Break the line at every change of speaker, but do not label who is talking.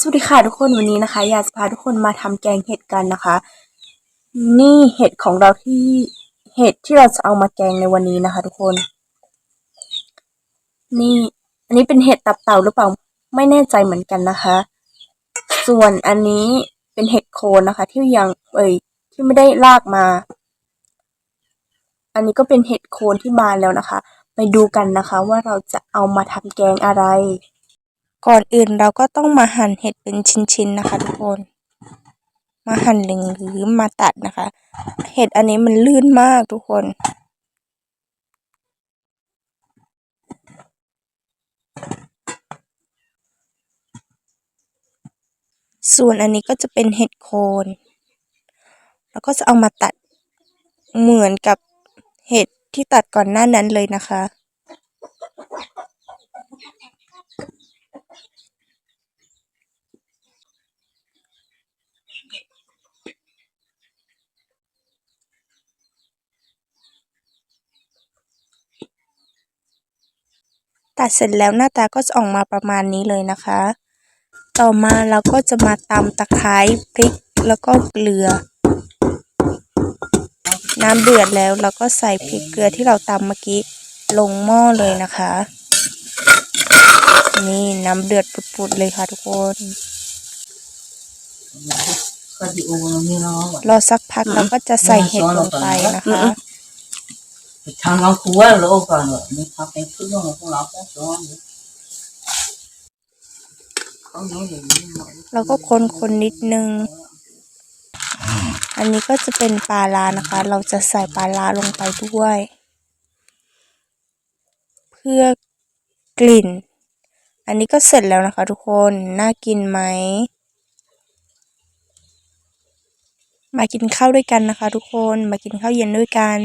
สวัสดีค่ะทุกคนวันนี้นะคะ อยากจะพาทุกคนมาทำแกงเห็ดกันนะคะ นี่เห็ดของเราที่เห็ดที่เราจะเอามาแกงในวันนี้นะคะ ทุกคน นี่ อันนี้เป็นเห็ดตับเต่าหรือเปล่าไม่แน่ใจเหมือนกันนะคะ ส่วนอันนี้เป็นเห็ดโคนนะคะ ที่ยังเอ่ยที่ไม่ได้ลากมา อันนี้ก็เป็นเห็ดโคนที่มานแล้วนะคะ ไปดูกันนะคะ ว่าเราจะเอามาทำแกงอะไร ก่อนอื่นเราก็ต้องมาหั่นเห็ดเป็นชิ้นๆนะคะทุกคน มาหั่นหรือมาตัดนะคะ เห็ดอันนี้มันลื่นมากทุกคนส่วนอันนี้ก็จะเป็นเห็ดโคน แล้วก็จะเอามาตัดเหมือนกับเห็ดที่ตัดก่อนหน้านั้นเลยนะคะ ตัดเสร็จแล้วหน้าตาก็จะออกมาประมาณนี้เลยนะคะ ต่อมาเราก็จะมาตำตะไคร้พริกแล้วก็เกลือ น้ำเดือดแล้วเราก็ใส่พริกเกลือที่เราตำเมื่อกี้ลงหม้อเลยนะคะ นี่น้ำเดือดปุดๆเลยค่ะทุกคนรอสักพักเราก็จะใส่เห็ดลงไปนะคะ
ทางเราครัวโลก่อนนี่เขาเป็นเครื่องของเราก็ซ้อนเขาเนาะอย่างนี้
เราก็คนคนนิดนึง อันนี้ก็จะเป็นปลาลานะคะ เราจะใส่ปลาลาลงไปด้วย เพื่อกลิ่น อันนี้ก็เสร็จแล้วนะคะทุกคน น่ากินไหม มากินข้าวด้วยกันนะคะทุกคน มากินข้าวเย็นด้วยกัน